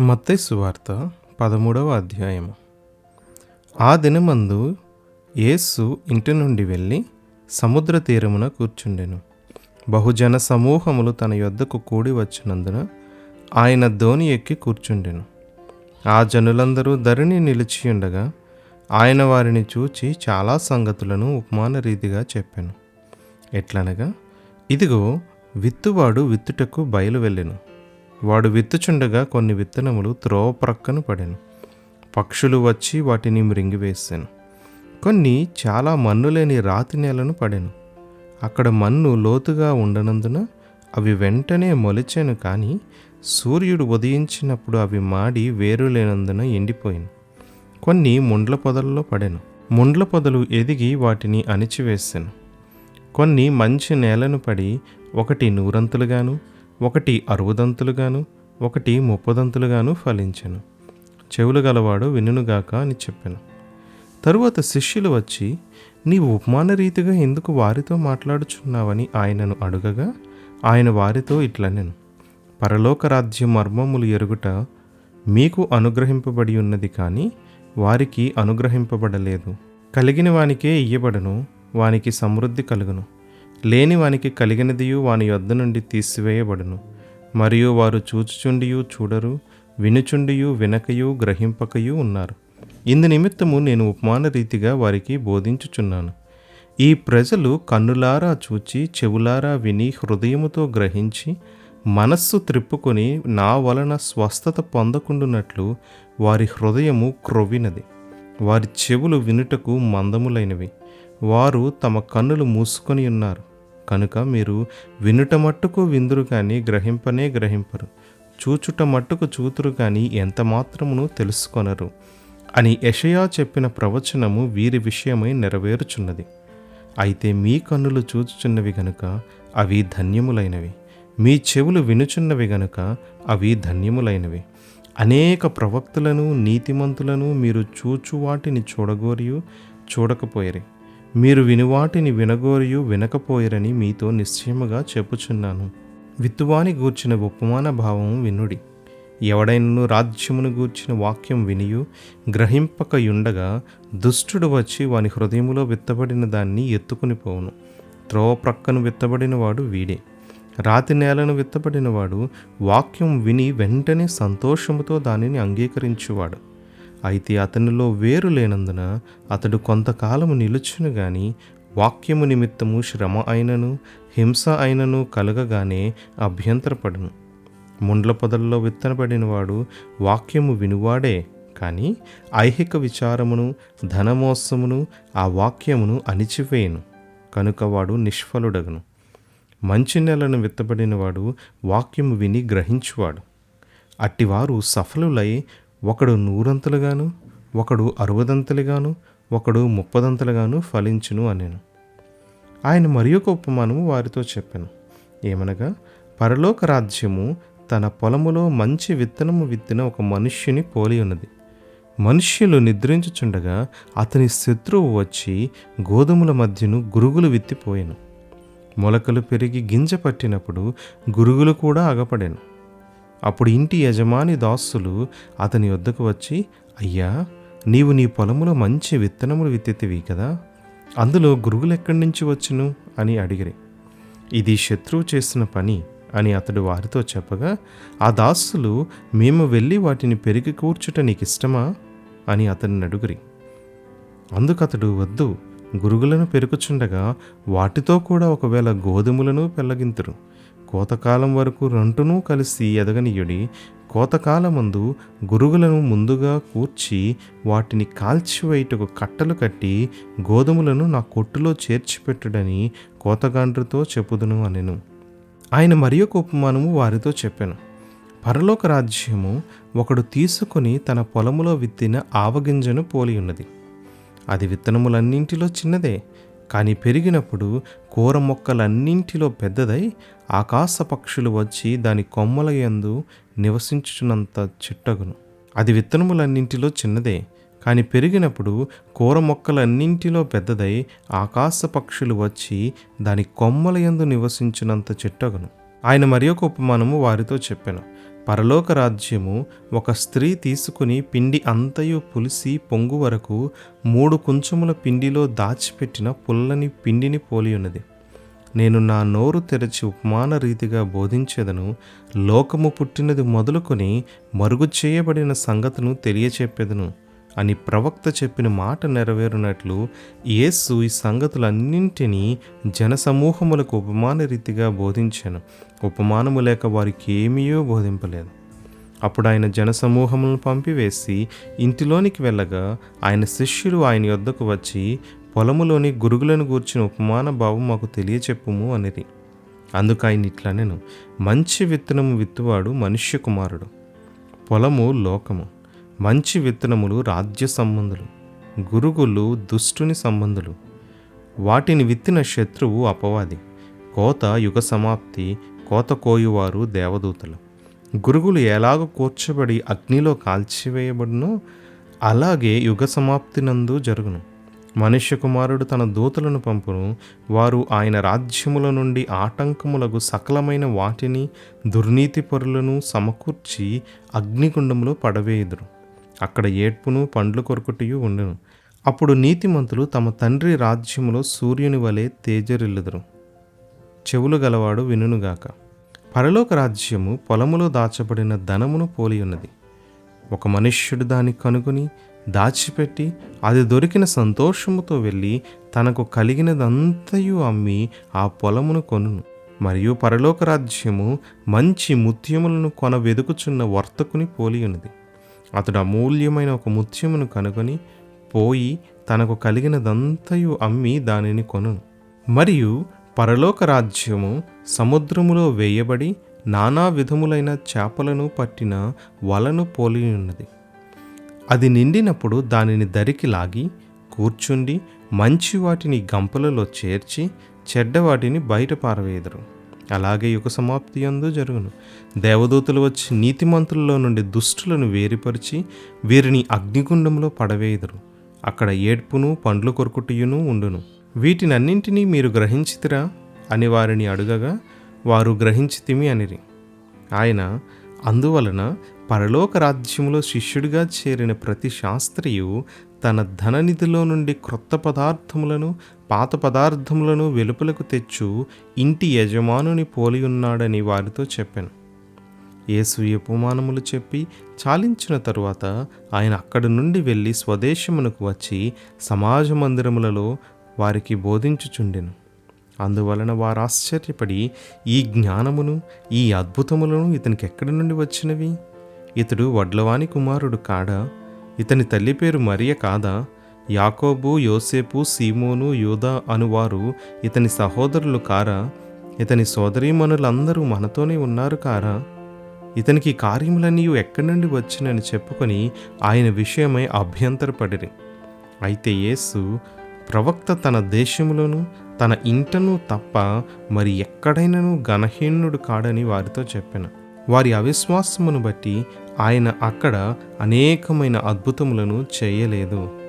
మత్తయి వార్త పదమూడవ అధ్యాయము. ఆ దినమందు యేసు ఇంటి నుండి వెళ్ళి సముద్ర తీరమున కూర్చుండెను. బహుజన సమూహములు తన యొద్దకు కూడి వచ్చినందున ఆయన ధోని ఎక్కి కూర్చుండెను. ఆ జనులందరూ ధరణి నిలిచియుండగా ఆయన వారిని చూచి చాలా సంగతులను ఉపమాన రీతిగా చెప్పాను. ఎట్లనగా ఇదిగో విత్తువాడు విత్తుటకు బయలు వెళ్ళెను. వాడు విత్తుచుండగా కొన్ని విత్తనములు త్రోవ ప్రక్కన పడాను. పక్షులు వచ్చి వాటిని మృంగివేశాను కొన్ని చాలా మన్ను లేని రాతి నేలను పడాను. అక్కడ మన్ను లోతుగా ఉండనందున అవి వెంటనే మొలిచాను కానీ సూర్యుడు ఉదయించినప్పుడు అవి మాడి వేరు లేనందున ఎండిపోయాను. కొన్ని ముండ్ల పొదల్లో పడాను. ముండ్ల పొదలు ఎదిగి వాటిని అణిచివేశాను కొన్ని మంచి నేలను పడి ఒకటి నూరంతులుగాను ఒకటి అరువదంతులుగాను ఒకటి ముప్పదంతులుగాను ఫలించెను. చెవులు గలవాడు వినుగాక అని చెప్పాను. తరువాత శిష్యులు వచ్చి నీవు ఉపమాన రీతిగా ఎందుకు వారితో మాట్లాడుచున్నావని ఆయనను అడుగగా ఆయన వారితో ఇట్లనెను. పరలోక రాజ్య మర్మములు ఎరుగుట మీకు అనుగ్రహింపబడి ఉన్నది కానీ వారికి అనుగ్రహింపబడలేదు. కలిగిన వానికే ఇయ్యబడను వానికి సమృద్ధి కలుగును. లేని వానికి కలిగినదియు వాని యొద్ద నుండి తీసివేయబడును. మరియు వారు చూచుచుండియు చూడరు వినుచుండియు వినకయు గ్రహింపకయు ఉన్నారు. ఇందు నిమిత్తము నేను ఉపమాన రీతిగా వారికి బోధించుచున్నాను. ఈ ప్రజలు కన్నులారా చూచి చెవులారా విని హృదయముతో గ్రహించి మనస్సు త్రిప్పుకొని నా వలన స్వస్థత పొందకుండునట్లు వారి హృదయము క్రొవ్వినది. వారి చెవులు వినుటకు మందములైనవి. వారు తమ కన్నులు మూసుకొని ఉన్నారు కనుక మీరు వినుట మట్టుకు విందురు కానీ గ్రహింపనే గ్రహింపరు. చూచుట మట్టుకు చూతురు కానీ ఎంత మాత్రమును తెలుసుకొనరు. అని యషయా చెప్పిన ప్రవచనము వీరి విషయమై నెరవేరుచున్నది. అయితే మీ కన్నులు చూచుచున్నవి గనుక అవి ధన్యములైనవి. మీ చెవులు వినుచున్నవి గనుక అవి ధన్యములైనవి. అనేక ప్రవక్తలను నీతిమంతులను మీరు చూచు వాటిని చూడగోరియు చూడకపోయరు. మీరు వినువాటిని వినగోరియు వినకపోయిరని మీతో నిశ్చయముగా చెప్పుచున్నాను. విత్తువాని గూర్చిన ఉపమాన భావం వినుడి. ఎవడైనను రాజ్యమును గూర్చిన వాక్యం వినియు గ్రహింపకయుండగా దుష్టుడు వచ్చి వాని హృదయములో విత్తబడిన దాన్ని ఎత్తుకుని పోవును. త్రోవ ప్రక్కను విత్తబడినవాడు వీడే. రాతి నేలను విత్తబడినవాడు వాక్యం విని వెంటనే సంతోషముతో దానిని అంగీకరించువాడు. అయితే అతనిలో వేరు లేనందున అతడు కొంతకాలము నిలుచును గాని వాక్యము నిమిత్తము శ్రమ అయినను హింస అయినను కలగగానే అభ్యంతరపడును. ముండ్ల పొదల్లో విత్తనబడినవాడు వాక్యము వినువాడే కానీ ఐహిక విచారమును ధనమోసమును ఆ వాక్యమును అణిచివేయను కనుక వాడు నిష్ఫలుడగను. మంచి నెలను విత్తబడినవాడు వాక్యము విని గ్రహించువాడు. అట్టివారు సఫలులై ఒకడు నూరంతులుగాను ఒకడు అరవదంతులుగాను ఒకడు ముప్పదంతులుగాను ఫలించును అనేను. ఆయన మరి ఒక ఉపమానము వారితో చెప్పాను. ఏమనగా పరలోక రాజ్యము తన పొలములో మంచి విత్తనము విత్తిన ఒక మనుష్యుని పోలి ఉన్నది. మనుష్యులు నిద్రించుచుండగా అతని శత్రువు వచ్చి గోధుమల మధ్యను గురుగులు విత్తిపోయాను. మొలకలు పెరిగి గింజ పట్టినప్పుడు గురుగులు కూడా అగపడాను అప్పుడు ఇంటి యజమాని దాసులు అతని వద్దకు వచ్చి అయ్యా నీవు నీ పొలములో మంచి విత్తనములు విత్తితివి కదా అందులో గురుగులు ఎక్కడి నుంచి వచ్చును? అని అడిగిరి. ఇది శత్రువు చేసిన పని అని అతడు వారితో చెప్పగా ఆ దాసులు మేము వెళ్ళి వాటిని పెరిగి కూర్చుట నీకు ఇష్టమా అని అతన్ని అడుగురి. అందుకతడు వద్దు గురుగులను పెరుగుచుండగా వాటితో కూడా ఒకవేళ గోధుమలను పెళ్ళగింతురు. కోతకాలం వరకు రెంటునూ కలిసి ఎదగనీయుడి కోతకాలమందు గురుగులను ముందుగా కూర్చి వాటిని కాల్చివేయుటకు కట్టలు కట్టి గోధుమలను నా కొట్టులో చేర్చిపెట్టుడని కోతగాండ్రుతో చెప్పుదును అనెను. ఆయన మరి ఒక ఉపమానము వారితో చెప్పాను. పరలోక రాజ్యము ఒకడు తీసుకొని తన పొలములో విత్తిన ఆవగింజను పోలి ఉన్నది అది విత్తనములన్నింటిలో చిన్నదే. కానీ పెరిగినప్పుడు కూర మొక్కలన్నింటిలో పెద్దదై ఆకాశ పక్షులు వచ్చి దాని కొమ్మల యందు నివసించుచున్నంత చిట్టగును. అది విత్తనములన్నింటిలో చిన్నదే కానీ పెరిగినప్పుడు కూర మొక్కలన్నింటిలో పెద్దదై ఆకాశ పక్షులు వచ్చి దాని కొమ్మల యందు నివసించినంత చిట్టగును. ఆయన మరి ఒక ఉపమానము వారితో చెప్పాను. పరలోక రాజ్యము ఒక స్త్రీ తీసుకుని పిండి అంతయు పులిసి పొంగు వరకు మూడు కుంచముల పిండిలో దాచిపెట్టిన పుల్లని పిండిని పోలి ఉన్నది నేను నా నోరు తెరచి ఉపమాన రీతిగా బోధించేదను లోకము పుట్టినది మొదలుకొని మరుగు చేయబడిన సంగతును తెలియచెప్పేదను. అని ప్రవక్త చెప్పిన మాట నెరవేరునట్లు యేసు ఈ సంగతులన్నింటినీ జనసమూహములకు ఉపమాన రీతిగా బోధించాను. ఉపమానము లేక వారికి ఏమీయో బోధింపలేదు. అప్పుడు ఆయన జనసమూహములను పంపివేసి ఇంటిలోనికి వెళ్ళగా ఆయన శిష్యులు ఆయన యొద్దకు వచ్చి పొలములోని గురుగులను గూర్చిన ఉపమాన భావం మాకు తెలియచెప్పుము అనేది అందుకు ఆయన ఇట్లా నేను మంచి విత్తనము విత్తువాడు మనుష్య కుమారుడు పొలము లోకము. మంచి విత్తనములు రాజ్య సంబంధులు గురుగులు దుష్టుని సంబంధులు. వాటిని విత్తిన శత్రువు అపవాది కోత యుగ సమాప్తి కోత కోయువారు దేవదూతలు. గురుగులు ఎలాగ కూర్చబడి అగ్నిలో కాల్చివేయబడునో అలాగే యుగ సమాప్తినందు జరుగును. మనుష్య కుమారుడు తన దూతలను పంపును వారు ఆయన రాజ్యముల నుండి ఆటంకములకు సకలమైన వాటిని దుర్నీతి పరులను సమకూర్చి అగ్నిగుండంలో పడవేయుదురు. అక్కడ ఏడ్పును పండ్లు కొరుకుటియు ఉండును. అప్పుడు నీతిమంతులు తమ తండ్రి రాజ్యములో సూర్యుని వలె తేజరిల్లుదురు. చెవులు గలవాడు వినుగాక పరలోక రాజ్యము పొలములో దాచబడిన ధనమును పోలి ఉన్నది ఒక మనుష్యుడు దాన్ని కనుగొని దాచిపెట్టి అది దొరికిన సంతోషముతో వెళ్ళి తనకు కలిగినదంతయు అమ్మి ఆ పొలమును కొనును. మరియు పరలోక రాజ్యము మంచి ముత్యములను కొన వెదుకుచున్న వర్తకుని పోలి ఉన్నది అతడు అమూల్యమైన ఒక ముత్యమును కనుగొని పోయి తనకు కలిగినదంతయు అమ్మి దానిని కొను మరియు పరలోక రాజ్యము సముద్రములో వేయబడి నానా విధములైన చేపలను పట్టిన వలను పోలి ఉన్నది అది నిండినప్పుడు దానిని దరికి లాగి కూర్చుండి మంచి వాటిని గంపలలో చేర్చి చెడ్డ వాటిని బయట పారవేయదరు. అలాగే యుగ సమాప్తి అందు జరుగును. దేవదూతలు వచ్చి నీతిమంతులలో నుండి దుష్టులను వేరుపరిచి వీరిని అగ్నిగుండంలో పడవేయుదురు. అక్కడ ఏడ్పును పండ్లు కొరుకుటియును ఉండును. వీటినన్నింటినీ మీరు గ్రహించితిరా? అని వారిని అడుగగా వారు గ్రహించితిమి అనిరి. ఆయన అందువలన పరలోక రాజ్యములో శిష్యుడిగా చేరిన ప్రతి శాస్త్రియు తన ధననిధిలో నుండి క్రొత్త పదార్థములను పాత పదార్థములను వెలుపలకు తెచ్చు ఇంటి యజమానుని పోలి ఉన్నాడని వారితో చెప్పాను. యేసు ఉపమానములు చెప్పి చాలించిన తరువాత ఆయన అక్కడి నుండి వెళ్ళి స్వదేశమునకు వచ్చి సమాజ మందిరములలో వారికి బోధించుచుండెను. అందువలన వారు ఆశ్చర్యపడి ఈ జ్ఞానమును ఈ అద్భుతములను ఇతనికి ఎక్కడి నుండి వచ్చినవి? ఇతడు వడ్లవాణి కుమారుడు కాడా? ఇతని తల్లి పేరు మరియ కాదా? యాకోబు యోసేపు సీమోను యూదా అనువారు ఇతని సహోదరులు కారా? ఇతని సోదరీమణులందరూ మనతోనే ఉన్నారు కారా? ఇతనికి కార్యములన్నీ ఎక్కడి నుండి వచ్చినని చెప్పుకొని ఆయన విషయమై అభ్యంతరపడిరి. అయితే యేసు ప్రవక్త తన దేశంలోనూ తన ఇంటను తప్ప మరి ఎక్కడైనను గణహీనుడు కాడని వారితో చెప్పాను. వారి అవిశ్వాసమును బట్టి ఆయన అక్కడ అనేకమైన అద్భుతములను చేయలేదు.